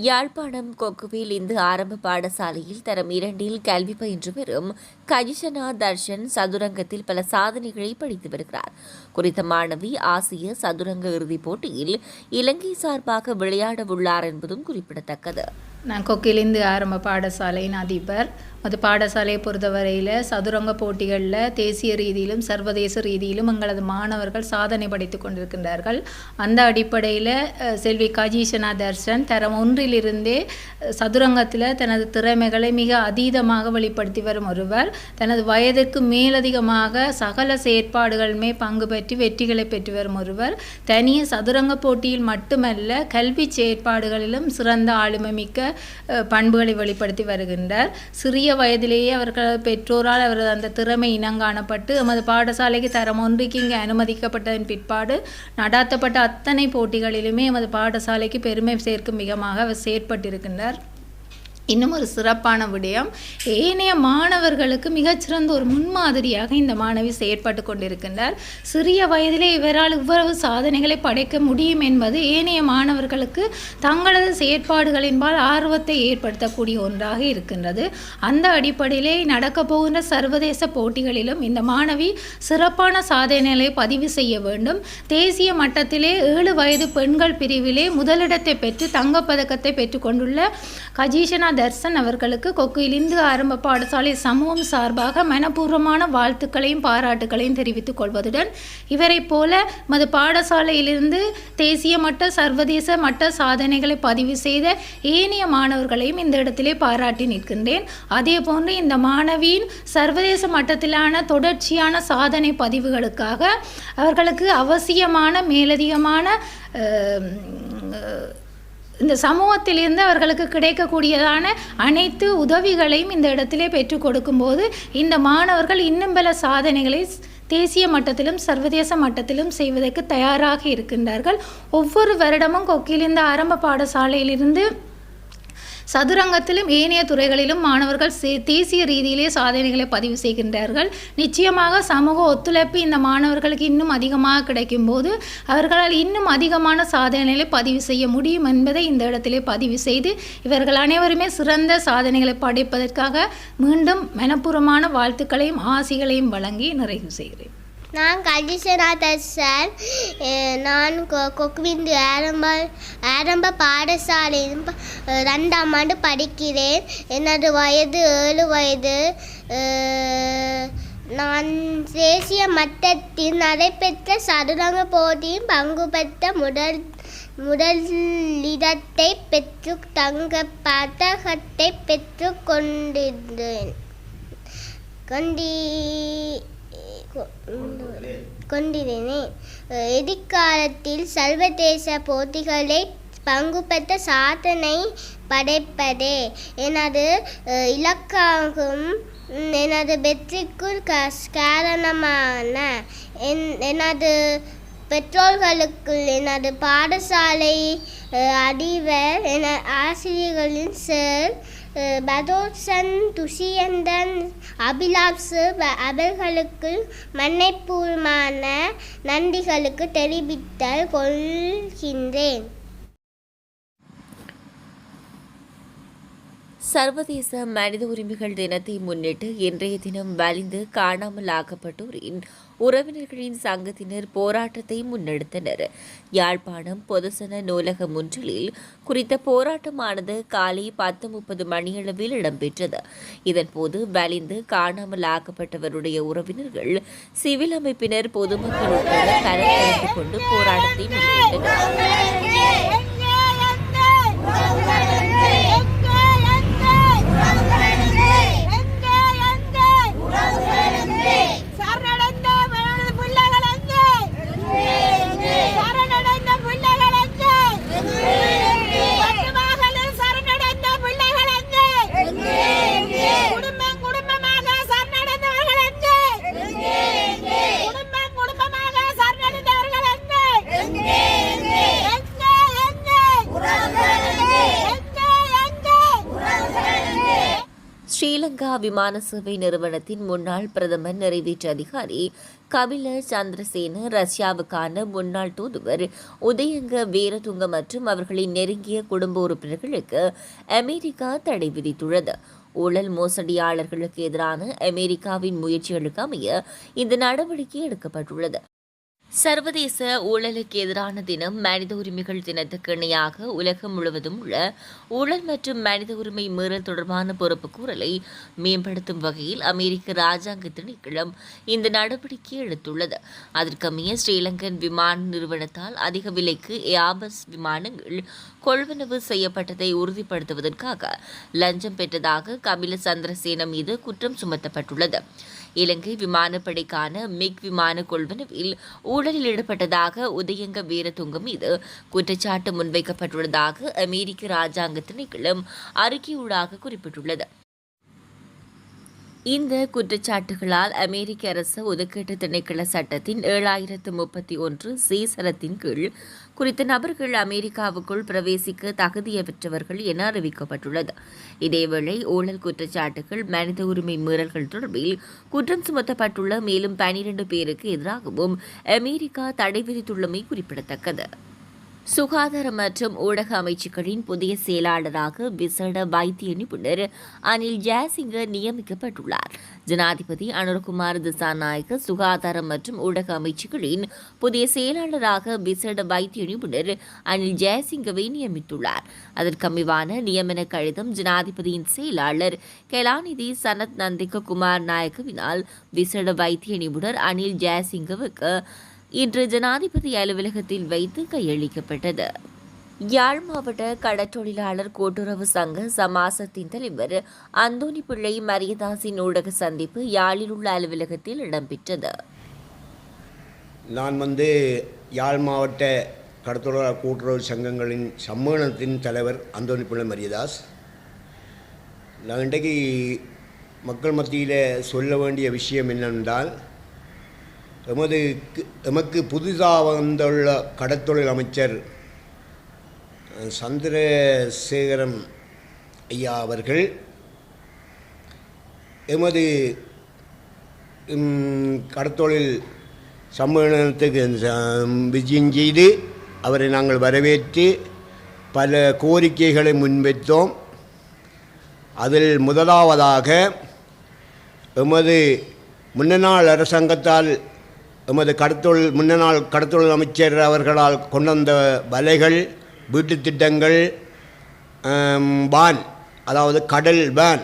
யாழ்ப்பாணம் கொக்குவில் இந்து ஆரம்ப பாடசாலையில் தரம் இரண்டில் கல்வி பயின்று வரும் கஜிஷனா தர்ஷன் சதுரங்கத்தில் பல சாதனைகளை படித்து வருகிறார். குறித்த மாணவி ஆசிய சதுரங்க இறுதிப் போட்டியில் இலங்கை சார்பாக விளையாட உள்ளார் என்பதும் குறிப்பிடத்தக்கது. நான் கொக்கிலிந்து ஆரம்ப பாடசாலையின் அதிபர். அது பாடசாலையை பொறுத்தவரையில் சதுரங்க போட்டிகளில் தேசிய ரீதியிலும் சர்வதேச ரீதியிலும் எங்களது மாணவர்கள் சாதனை படைத்து கொண்டிருக்கின்றார்கள். அந்த அடிப்படையில் செல்வி கஜீஷனா தர்ஷன் தரம் ஒன்றிலிருந்தே சதுரங்கத்தில் தனது திறமைகளை மிக அதீதமாக வெளிப்படுத்தி வரும் ஒருவர். தனது வயதிற்கு மேலதிகமாக சகல செயற்பாடுகளுமே பங்கு பெற்று வெற்றிகளை பெற்று வரும் ஒருவர். தனிய சதுரங்க போட்டியில் மட்டுமல்ல கல்வி செயற்பாடுகளிலும் சிறந்த ஆளுமை மிக்க பண்புகளை வெளிப்படுத்தி வருகின்றார். சிறிய வயதிலேயே அவர்கள் பெற்றோரால் அவரது அந்த திறமை இனங்காணப்பட்டு எமது பாடசாலைக்கு தரம் ஒன்றுக்கு இங்கே அனுமதிக்கப்பட்டதன் பிற்பாடு நடாத்தப்பட்ட அத்தனை போட்டிகளிலுமே எமது பாடசாலைக்கு பெருமை சேர்க்கும் விதமாக அவர் செயற்பட்டிருக்கின்றார். இன்னும் ஒரு சிறப்பான விடயம். ஏனைய மாணவர்களுக்கு மிகச்சிறந்த ஒரு முன்மாதிரியாக இந்த மாணவி செயற்பட்டு கொண்டிருக்கின்றார். சிறிய வயதிலே இவரால் இவ்வளவு சாதனைகளை படைக்க முடியும் என்பது ஏனைய மாணவர்களுக்கு தங்களது செயற்பாடுகளின்பால் ஆர்வத்தை ஏற்படுத்தக்கூடிய ஒன்றாக இருக்கின்றது. அந்த அடிப்படையிலே நடக்கப் போகின்ற சர்வதேச போட்டிகளிலும் இந்த மாணவி சிறப்பான சாதனைகளை பதிவு செய்ய வேண்டும். தேசிய மட்டத்திலே ஏழு வயது பெண்கள் பிரிவிலே முதலிடத்தை பெற்று தங்கப்பதக்கத்தை பெற்றுக்கொண்டுள்ள கஜீஷனா தர்சன் அவர்களுக்கு கொக்குயில் இந்து ஆரம்ப பாடசாலை சமூகம் சார்பாக மனப்பூர்வமான வாழ்த்துக்களையும் பாராட்டுகளையும் தெரிவித்துக் கொள்வதுடன் இவரைப் போல மது பாடசாலையிலிருந்து தேசிய மட்ட சர்வதேச மட்ட சாதனைகளை பதிவு செய்த ஏனைய மாணவர்களையும் இந்த இடத்திலே பாராட்டி நிற்கின்றேன். அதே போன்று இந்த மாணவியின் சர்வதேச மட்டத்திலான தொடர்ச்சியான சாதனை பதிவுகளுக்காக அவர்களுக்கு அவசியமான மேலதிகமான இந்த சமூகத்திலிருந்து அவர்களுக்கு கிடைக்கக்கூடியதான அனைத்து உதவிகளையும் இந்த இடத்திலே பெற்றுக் கொடுக்கும்போது இந்த மாணவர்கள் இன்னும் பல சாதனைகளை தேசிய மட்டத்திலும் சர்வதேச மட்டத்திலும் செய்வதற்கு தயாராக இருக்கின்றார்கள். ஒவ்வொரு வருடமும் கொக்கிலிந்த ஆரம்ப பாடசாலையிலிருந்து சதுரங்கத்திலும் ஏனைய துறைகளிலும் மாணவர்கள் தேசிய ரீதியிலே சாதனைகளை பதிவு செய்கின்றார்கள். நிச்சயமாக சமூக ஒத்துழைப்பு இந்த மாணவர்களுக்கு இன்னும் அதிகமாக கிடைக்கும் போது அவர்களால் இன்னும் அதிகமான சாதனைகளை பதிவு செய்ய முடியும் என்பதை இந்த இடத்திலே பதிவு செய்து இவர்கள் அனைவருமே சிறந்த சாதனைகளை படைப்பதற்காக மீண்டும் மனப்பூர்வமான வாழ்த்துக்களையும் ஆசிகளையும் வழங்கி நிறைவு செய்கிறேன். நான் கஜிசநாதன் சார். நான் கொ- கொக்குவிந்து ஆரம்ப ஆரம்ப பாடசாலையில் ரெண்டாம் ஆண்டு படிக்கிறேன். எனது வயது ஏழு வயது. நான் தேசிய மட்டத்தில் நடைபெற்ற சதுரங்க போட்டியில் பங்கு பெற்ற முதல் முதலிடத்தை பெற்று தங்க பதகத்தை பெற்று கொண்டிருந்தேன். கொண்டி கொண்டிருந்தேன். எதிர்காலத்தில் சர்வதேச போட்டிகளை பங்கு பெற்ற சாதனை படைப்பதே. எனது இலக்காகும் எனது வெற்றிக்குள் க காரணமான என் எனது பெற்றோர்களுக்கு எனது பாடசாலை அஹ், அதிபர் என ஆசிரியர்களின் செல் பதோசன் துஷியந்தன் அபிலாப்சு அவர்களுக்கு மன்னைப்பூர்வமான நன்றிகளுக்கு தெரிவித்தல் கொள்கின்றேன். சர்வதேச மனித உரிமைகள் தினத்தை முன்னிட்டு இன்றைய தினம் வலிந்து காணாமல் ஆக்கப்பட்டோரின் உறவினர்களின் சங்கத்தினர் போராட்டத்தை முன்னெடுத்தனர். யாழ்ப்பாணம் பொதுசன நூலகம் ஒன்றில் குறித்த போராட்டமானது காலை பத்து முப்பது மணியளவில் இடம்பெற்றது. இதன்போது வலிந்து காணாமல் ஆக்கப்பட்டவருடைய உறவினர்கள் சிவில் அமைப்பினர் பொதுமக்கள் உட்பட கலந்து கொண்டு போராட்டத்தை மேற்கொண்டனர். விமான சேவை நிறுவனத்தின் முன்னாள் பிரதமர் நிறைவேற்று அதிகாரி கபில சந்திரசேன ரஷ்யாவுக்கான முன்னாள் தூதுவர் உதயங்க வீரதுங்க மற்றும் அவர்களின் நெருங்கிய குடும்ப உறுப்பினர்களுக்கு அமெரிக்கா தடை விதித்துள்ளது. ஊழல் மோசடியாளர்களுக்கு எதிரான அமெரிக்காவின் முயற்சிகளுக்கு அமைய இந்த நடவடிக்கை எடுக்கப்பட்டுள்ளது. சர்வதேச ஊழலுக்கு எதிரான தினம் மனித உரிமைகள் தினத்துக்கு இணையாக உலகம் முழுவதும் உள்ள ஊழல் மற்றும் மனித உரிமை மீறல் தொடர்பான பொறுப்பு கூறலை மேம்படுத்தும் வகையில் அமெரிக்க ராஜாங்க திணைக்களம் இந்த நடவடிக்கை எடுத்துள்ளது. அதற்கமைய ஸ்ரீலங்கன் விமான நிறுவனத்தால் அதிக விலைக்கு ஏபஸ் விமானங்கள் கொள்வனவு செய்யப்பட்டதை உறுதிப்படுத்துவதற்காக லஞ்சம் பெற்றதாக கபில சந்திரசேன மீது குற்றம் சுமத்தப்பட்டுள்ளது. இலங்கை விமானப்படைக்கான மிக் விமான கொள்வனவில் ஊழலில் ஈடுபட்டதாக உதயங்க வீரதுங்க மீது குற்றச்சாட்டு முன்வைக்கப்பட்டுள்ளதாக அமெரிக்க ராஜாங்க திணைக்களம் அறிக்கையூடாக குறிப்பிட்டுள்ளது. இந்த குற்றச்சாட்டுகளால் அமெரிக்க அரசு ஒதுக்கீட்டு திணைக்கள சட்டத்தின் ஏழாயிரத்து முப்பத்தி ஒன்று சி சரத்தின் கீழ் குறித்த நபர்கள் அமெரிக்காவுக்குள் பிரவேசிக்க தகுதியற்றவர்கள் என அறிவிக்கப்பட்டுள்ளது. இதேவேளை ஊழல் குற்றச்சாட்டுகள் மனித உரிமை மீறல்கள் தொடர்பில் குற்றம் சுமத்தப்பட்டுள்ள மேலும் பனிரண்டு பேருக்கு எதிராகவும் அமெரிக்கா தடை விதித்துள்ளமை குறிப்பிடத்தக்கது. சுகாதார மற்றும் ஊடக அமைச்சுக்களின் புதிய செயலாளராக விசேட வைத்திய நிபுணர் அனில் ஜெயசிங்கர் நியமிக்கப்பட்டுள்ளார். ஜனாதிபதி அனுர்குமார் திசாநாயக்க சுகாதார மற்றும் ஊடக அமைச்சுக்களின் புதிய செயலாளராக விசேட வைத்திய நிபுணர் அனில் ஜெயசிங்கவை நியமித்துள்ளார். அதற்கமைவான நியமன கடிதம் ஜனாதிபதியின் செயலாளர் கலாநிதி சனத் நந்திக குமார் நாயக்கவினால் விசேட வைத்திய நிபுணர் அனில் ஜெயசிங்கவுக்கு இன்று ஜனாதிபதி அலுவலகத்தில் வைத்து கையளிக்கப்பட்டது. யாழ் மாவட்ட கடற்றொழிலாளர் கூட்டுறவு சங்க சமாசத்தின் தலைவர் அந்தோணி பிள்ளை மரியதாசின் ஊடக சந்திப்பு யாழில் உள்ள அலுவலகத்தில் இடம்பெற்றது. நான் வந்து யாழ் மாவட்ட கடத்தொழிலாளர் கூட்டுறவு சங்கங்களின் சம்மேளனத்தின் தலைவர் அந்தோணி பிள்ளை மரியதாஸ். நான் இன்றைக்கு மக்கள் மத்தியில் சொல்ல வேண்டிய விஷயம் என்னென்றால் எமது எமக்கு புதிதாக வந்துள்ள கடத்தொழில் அமைச்சர் சந்திரசேகரம் ஐயா அவர்கள் எமது கடத்தொழில் சம்மேளனத்துக்கு ச- விஜயம் செய்து அவரை நாங்கள் வரவேற்று பல கோரிக்கைகளை முன்வைத்தோம். அதில் முதலாவதாக எமது முன்னநாள் அரசாங்கத்தால் எமது கடத்தொழில் முன்னநாள் கடத்தொழில் அமைச்சர் அவர்களால் கொண்டு வந்த வலைகள் வீட்டுத் திட்டங்கள் பான் அதாவது கடல் பேன்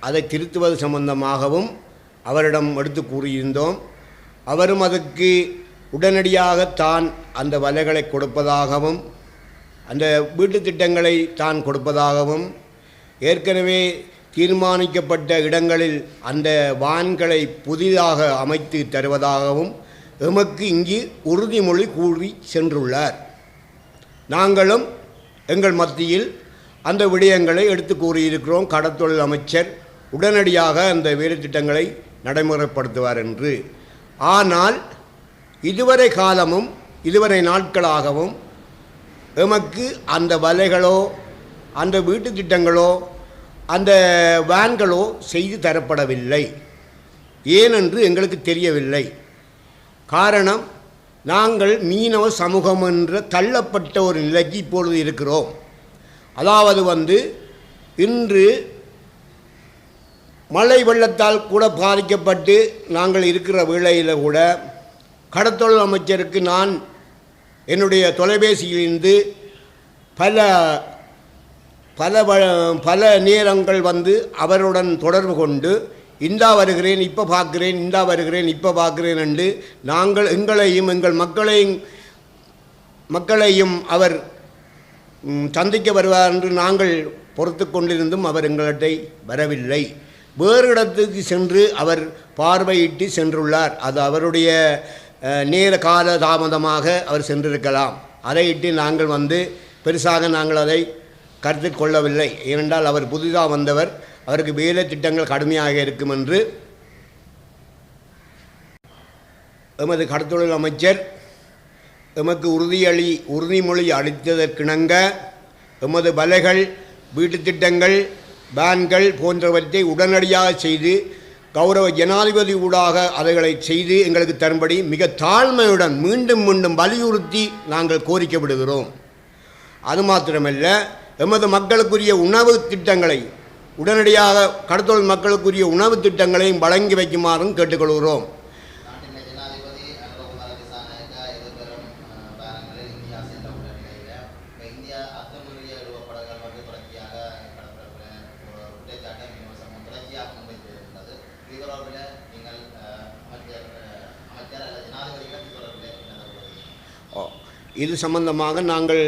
அதை திருத்துவது சம்பந்தமாகவும் அவரிடம் எடுத்து கூறியிருந்தோம். அவரும் அதுக்கு உடனடியாக தான் அந்த வலைகளை கொடுப்பதாகவும் அந்த வீட்டு திட்டங்களை தான் கொடுப்பதாகவும் ஏற்கனவே தீர்மானிக்கப்பட்ட இடங்களில் அந்த வான்களை புதிதாக அமைத்து தருவதாகவும் எமக்கு இங்கு உறுதிமொழி கூறி சென்றுள்ளார். நாங்களும் எங்கள் மத்தியில் அந்த விடயங்களை எடுத்து கூறியிருக்கிறோம். கடத்தொழில் அமைச்சர் உடனடியாக அந்த வேலைத்திட்டங்களை நடைமுறைப்படுத்துவார் என்று. ஆனால் இதுவரை காலமும் இதுவரை நாட்களாகவும் எமக்கு அந்த வலைகளோ அந்த வீட்டு திட்டங்களோ அந்த வேன்களோ செய்து தரப்படவில்லை. ஏனென்று எங்களுக்கு தெரியவில்லை. காரணம் நாங்கள் மீனவ சமூகம் என்ற தள்ளப்பட்ட ஒரு நிலைக்கு இப்பொழுது இருக்கிறோம். அதாவது வந்து இன்று மழை வெள்ளத்தால் கூட பாதிக்கப்பட்டு நாங்கள் இருக்கிற வேளையில் கூட கடத்தொழில் அமைச்சருக்கு நான் என்னுடைய தொலைபேசியிலிருந்து பல பல வ- பல நேரங்கள் வந்து அவருடன் தொடர்பு கொண்டு இந்தா வருகிறேன் இப்போ பார்க்கிறேன் இந்தா வருகிறேன் இப்போ பார்க்கிறேன் என்று நாங்கள் எங்களையும் எங்கள் மக்களையும் மக்களையும் அவர் சந்திக்க வருவார் என்று நாங்கள் பொறுத்து கொண்டிருந்தும் அவர் எங்களிடத்தை வரவில்லை. வேறு இடத்துக்கு சென்று அவர் பார்வையிட்டு சென்றுள்ளார். அது அவருடைய நேர கால தாமதமாக அவர் சென்றிருக்கலாம். அதையிட்டு நாங்கள் வந்து பெருசாக நாங்கள் அதை கருத்து கொள்ளவில்லை ஏனென்றால் அவர் புதிதாக வந்தவர். அவருக்கு வேலை திட்டங்கள் கடுமையாக இருக்கும் என்று எமது கடத்தொழில் அமைச்சர் எமக்கு உறுதியளி உறுதிமொழி அளித்ததற்கிணங்க எமது வலைகள் வீட்டுத் திட்டங்கள் பேன்கள் போன்றவற்றை உடனடியாக செய்து கௌரவ ஜனாதிபதி ஊடாக அதைகளை செய்து எங்களுக்கு தரும்படி மிக தாழ்மையுடன் மீண்டும் மீண்டும் வலியுறுத்தி நாங்கள் கோரிக்கை விடுகிறோம் அது மாத்திரமல்ல எமது மக்களுக்குரிய உணவு திட்டங்களை உடனடியாக கடத்தொழில் மக்களுக்குரிய உணவு திட்டங்களையும் வழங்கி வைக்குமாறும் கேட்டுக்கொள்கிறோம். இது சம்பந்தமாக நாங்கள்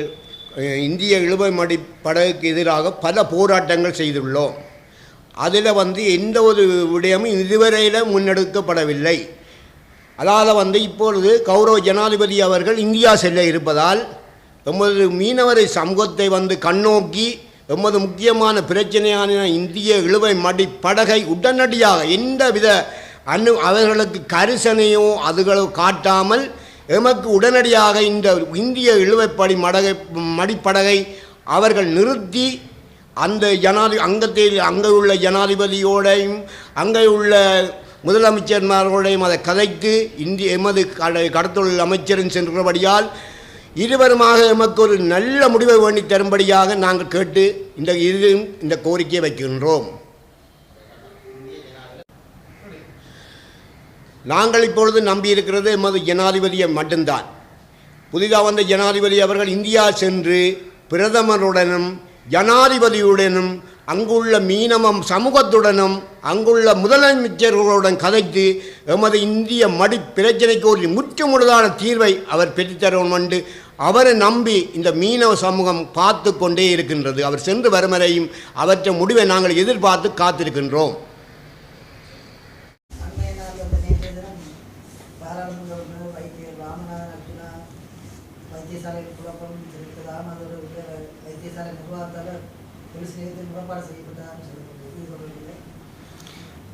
இந்திய இழுவை மடி படகுக்கு எதிராக பல போராட்டங்கள் செய்துள்ளோம். அதில் வந்து எந்த ஒரு விடயமும் இதுவரையில் முன்னெடுக்கப்படவில்லை. அதாவது வந்து இப்பொழுது கௌரவ ஜனாதிபதி அவர்கள் இந்தியா செல்ல இருப்பதால் எமது மீனவரை சமூகத்தை வந்து கண்ணோக்கி எமது முக்கியமான பிரச்சனையான இந்திய இழுவை மடி படகை உடனடியாக எந்தவித அனு அவர்களுக்கு கரிசனையோ அதுகளோ காட்டாமல் எமக்கு உடனடியாக இந்த இந்திய இழுவைப்படி மடகை மடிப்படகை அவர்கள் நிறுத்தி அந்த ஜனாதி அங்கத்தில் அங்கே உள்ள ஜனாதிபதியோடையும் அங்கே உள்ள முதலமைச்சர்மார்களோடையும் அதை கதைத்து இந்திய எமது கட- கடத்தொழில் அமைச்சரும் சென்றபடியால் இருவருமாக எமக்கு ஒரு நல்ல முடிவை வேண்டி தரும்படியாக நாங்கள் கேட்டு இந்த இது இந்த கோரிக்கையை வைக்கின்றோம். நாங்கள் இப்பொழுது நம்பியிருக்கிறது எமது ஜனாதிபதியை மட்டும்தான். புதிதாக வந்த ஜனாதிபதி அவர்கள் இந்தியா சென்று பிரதமருடனும் ஜனாதிபதியுடனும் அங்குள்ள மீனவம் சமூகத்துடனும் அங்குள்ள முதலமைச்சர்களுடன் கதைத்து எமது இந்திய மடி பிரச்சனைக்கு ஒரு முற்றுமுழுதான தீர்வை அவர் பெற்றுத்தரும் என்று அவரை நம்பி இந்த மீனவ சமூகம் பார்த்து கொண்டே இருக்கின்றது. அவர் சென்று வரும் வரையும் அவற்றை முடிவை நாங்கள் எதிர்பார்த்து காத்திருக்கின்றோம் அண்மைய நாள் வந்து நேற்றைய தினம் பாராளுமன்ற உறுப்பினர் வைத்தியர் ராமநாதன் அர்ஜுனா வைத்தியசாலையில் குழப்பம் இருக்கிறதாம் அது ஒரு வே- வைத்தியசாலை நிர்வாகத்தால் போலீஸ் நிலையத்தில் முறைப்பாடு செய்யப்பட்டதாக சொல்லப்படுகிறது இது தொடர்பில் ஆம் அஹ்,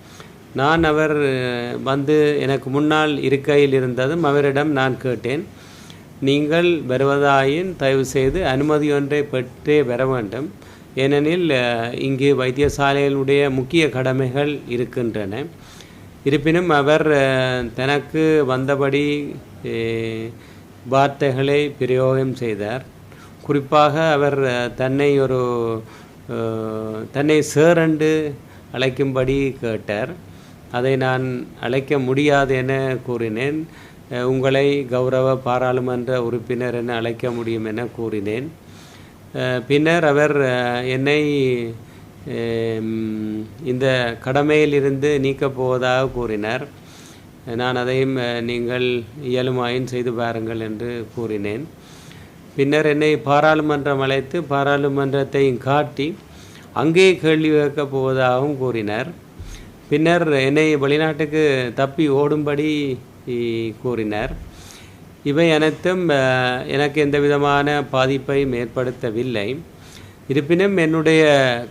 நான் அவர் வந்து எனக்கு முன்னால் இருக்கையில் இருந்ததும் அவரிடம் நான் கேட்டேன் நீங்கள் வருவதாயின் தயவு செய்து அனுமதி ஒன்றை பெற்றே வர வேண்டும். ஏனெனில் இங்கு வைத்தியசாலையினுடைய முக்கிய கடமைகள் இருக்கின்றன. இருப்பினும் அவர் தனக்கு வந்தபடி வார்த்தைகளை பிரயோகம் செய்தார். குறிப்பாக அவர் தன்னை ஒரு தன்னை சேரண்டு என்று அழைக்கும்படி கேட்டார். அதை நான் அழைக்க முடியாது என கூறினேன். உங்களை கௌரவ பாராளுமன்ற உறுப்பினர் என அழைக்க முடியும் என கூறினேன். பின்னர் அவர் என்னை இந்த கடமையிலிருந்து நீக்கப் போவதாக கூறினார். நான் அதையும் நீங்கள் இயலுமாயின் செய்து பாருங்கள் என்று கூறினேன். பின்னர் என்னை பாராளுமன்றம் அழைத்து பாராளுமன்றத்தையும் காட்டி அங்கே கேள்வி கேட்கப் போவதாகவும் கூறினார். பின்னர் என்னை வெளிநாட்டுக்கு தப்பி ஓடும்படி கூறினர் கூறினார். இவை அனைத்தும் எனக்கு எந்த விதமான பாதிப்பையும் ஏற்படுத்தவில்லை. இருப்பினும் என்னுடைய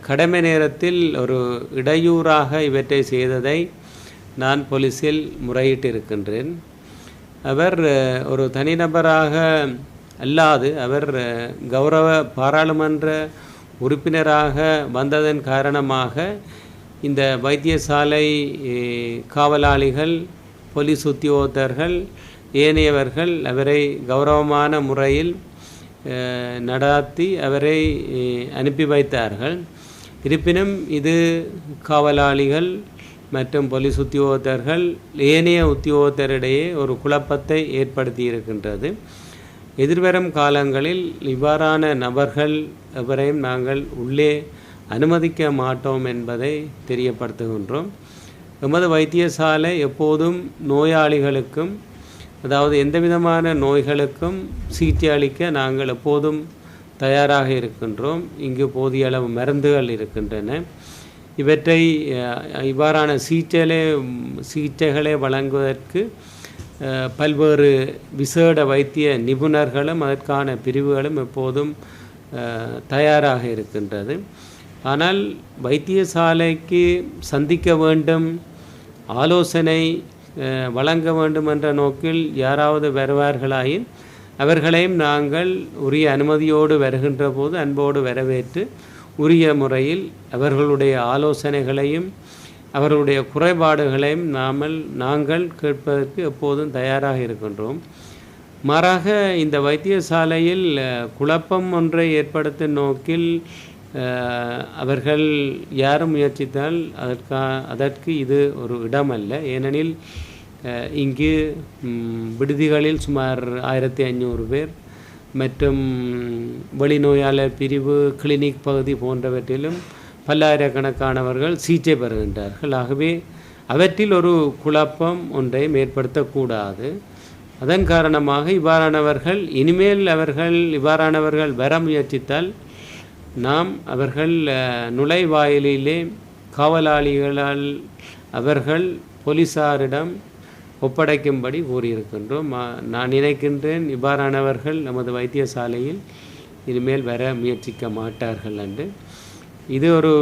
கடமை நேரத்தில் ஒரு இடையூறாக இவற்றை செய்ததை நான் போலீஸில் முறையிட்டிருக்கின்றேன். அவர் ஒரு தனிநபராக அல்லாது அவர் கௌரவ பாராளுமன்ற உறுப்பினராக வந்ததன் காரணமாக இந்த வைத்தியசாலை காவலாளிகள் போலீஸ் உத்தியோகத்தர்கள் ஏனையவர்கள் அவரை கௌரவமான முறையில் நடாத்தி அவரை அனுப்பி வைத்தார்கள். இருப்பினும் இது காவலாளிகள் மற்றும் போலீஸ் உத்தியோகத்தர்கள் ஏனைய உத்தியோகத்தரிடையே ஒரு குழப்பத்தை ஏற்படுத்தி இருக்கின்றது எதிர்வரும் காலங்களில் இவ்வாறான நபர்கள் எவரையும் நாங்கள் உள்ளே அனுமதிக்க மாட்டோம் என்பதை தெரியப்படுத்துகின்றோம். எமது வைத்தியசாலை எப்போதும் நோயாளிகளுக்கும் அதாவது எந்த விதமான நோய்களுக்கும் சிகிச்சை அளிக்க நாங்கள் எப்போதும் தயாராக இருக்கின்றோம். இங்கு போதிய அளவு மருந்துகள் இருக்கின்றன. இவற்றை இவ்வாறான சிகிச்சைகளை சிகிச்சைகளை வழங்குவதற்கு பல்வேறு விசேட வைத்திய நிபுணர்களும் அதற்கான பிரிவுகளும் எப்போதும் தயாராக இருக்கின்றது. ஆனால் வைத்தியசாலைக்கு சந்திக்க வேண்டும் ஆலோசனை வழங்க வேண்டும் என்ற நோக்கில் யாராவது வருவார்களாயின் அவர்களையும் நாங்கள் உரிய அனுமதியோடு வருகின்ற போது அன்போடு வரவேற்று உரிய முறையில் அவர்களுடைய ஆலோசனைகளையும் அவர்களுடைய குறைபாடுகளையும் நாமல் நாங்கள் கேட்பதற்கு எப்போதும் தயாராக இருக்கின்றோம். மாறாக இந்த வைத்தியசாலையில் குழப்பம் ஒன்றை ஏற்படுத்தும் நோக்கில் அவர்கள் யாரும் முயற்சித்தால் அதற்கா அதற்கு இது ஒரு இடம் அல்ல ஏனெனில் இங்கு விடுதிகளில் சுமார் ஆயிரத்தி ஐநூறு பேர் மற்றும் வெளிநோயாளர் பிரிவு கிளினிக் பகுதி போன்றவற்றிலும் பல்லாயிரக்கணக்கானவர்கள் சிகிச்சை பெறுகின்றார்கள். ஆகவே அவற்றில் ஒரு குழப்பம் ஒன்றை ஏற்படுத்தக்கூடாது. அதன் காரணமாக இவ்வாறானவர்கள் இனிமேல் அவர்கள் இவ்வாறானவர்கள் வர முயற்சித்தால் நாம் அவர்கள் நுழைவாயிலே நுழைவாயிலிலே காவலாளிகளால் அவர்கள் போலீசாரிடம் ஒப்படைக்கும்படி கூறியிருக்கின்றோம். நான் நினைக்கின்றேன் இவ்வாறானவர்கள் நமது வைத்தியசாலையில் இனிமேல் வர முயற்சிக்க மாட்டார்கள் என்று. இது ஒரு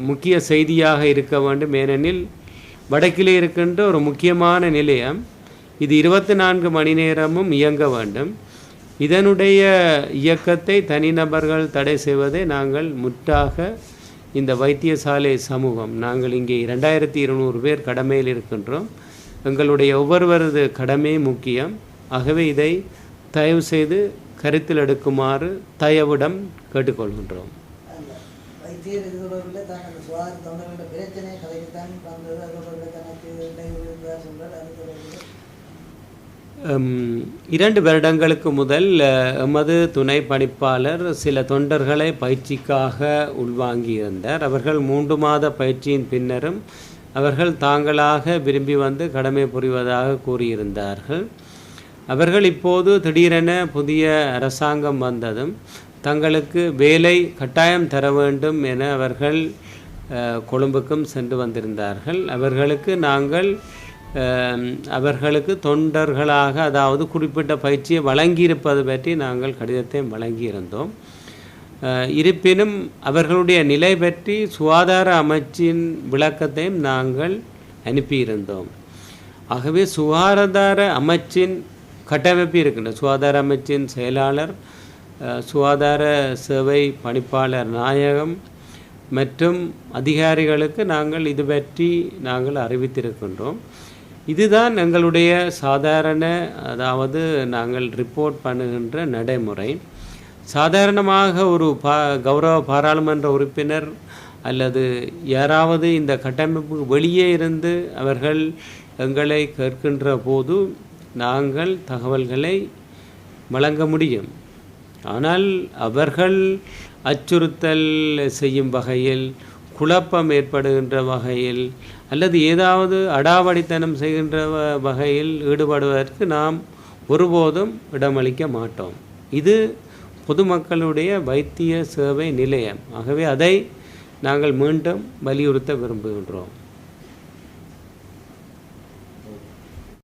முக்கிய செய்தியாக இருக்க வேண்டும். ஏனெனில் வடக்கிலே இருக்கின்ற ஒரு முக்கியமான நிலையம் இது இருபத்தி நான்கு மணி நேரமும் இயங்க வேண்டும். இதனுடைய இயக்கத்தை தனிநபர்கள் தடை செய்வதை நாங்கள் முற்றாக இந்த வைத்தியசாலை சமூகம் நாங்கள் இங்கே இரண்டாயிரத்தி இருநூறு பேர் கடமையில் இருக்கின்றோம். எங்களுடைய ஒவ்வொருவரது கடமை முக்கியம். ஆகவே இதை தயவு செய்து கருத்தில் எடுக்குமாறு தயவிடம் கேட்டுக்கொள்கின்றோம். இரண்டு வருடங்களுக்கு முதல் எமது துணை பணிப்பாளர் சில தொண்டர்களை பயிற்சிக்காக உள்வாங்கியிருந்தார். அவர்கள் மூன்று மாத பயிற்சியின் பின்னரும் அவர்கள் தாங்களாக விரும்பி வந்து கடமை புரிவதாக கூறியிருந்தார்கள். அவர்கள் இப்போது திடீரென புதிய அரசாங்கம் வந்ததும் தங்களுக்கு வேலை கட்டாயம் தர வேண்டும் என அவர்கள் கொழும்புக்கும் சென்று வந்திருந்தார்கள். அவர்களுக்கு நாங்கள் அவர்களுக்கு தொண்டர்களாக அதாவது குறிப்பிட்ட பயிற்சியை வழங்கியிருப்பது பற்றி நாங்கள் கடிதத்தை வழங்கியிருந்தோம். இருப்பினும் அவர்களுடைய நிலை பற்றி சுகாதார அமைச்சின் விளக்கத்தையும் நாங்கள் அனுப்பியிருந்தோம். ஆகவே சுகாதார அமைச்சின் கட்டமைப்பு இருக்கின்ற சுகாதார அமைச்சின் செயலாளர் சுகாதார சேவை பணிப்பாளர் நாயகம் மற்றும் அதிகாரிகளுக்கு நாங்கள் இது பற்றி நாங்கள் அறிவித்திருக்கின்றோம். இதுதான் எங்களுடைய சாதாரண அதாவது நாங்கள் ரிப்போர்ட் பண்ணுகின்ற நடைமுறை. சாதாரணமாக ஒரு பா கௌரவ பாராளுமன்ற உறுப்பினர் அல்லது யாராவது இந்த கட்டமைப்புக்கு வெளியே இருந்து அவர்கள் எங்களை கேட்கின்ற போது நாங்கள் தகவல்களை வழங்க முடியும். ஆனால் அவர்கள் அச்சுறுத்தல் செய்யும் வகையில் குழப்பம் ஏற்படுகின்ற வகையில் அல்லது ஏதாவது அடாவடித்தனம் செய்கின்ற வ- வகையில் ஈடுபடுவதற்கு நாம் ஒருபோதும் இடமளிக்க மாட்டோம். இது பொதுமக்களுடைய வைத்திய சேவை நிலையம். ஆகவே அதை நாங்கள் மீண்டும் வலியுறுத்த விரும்புகின்றோம்.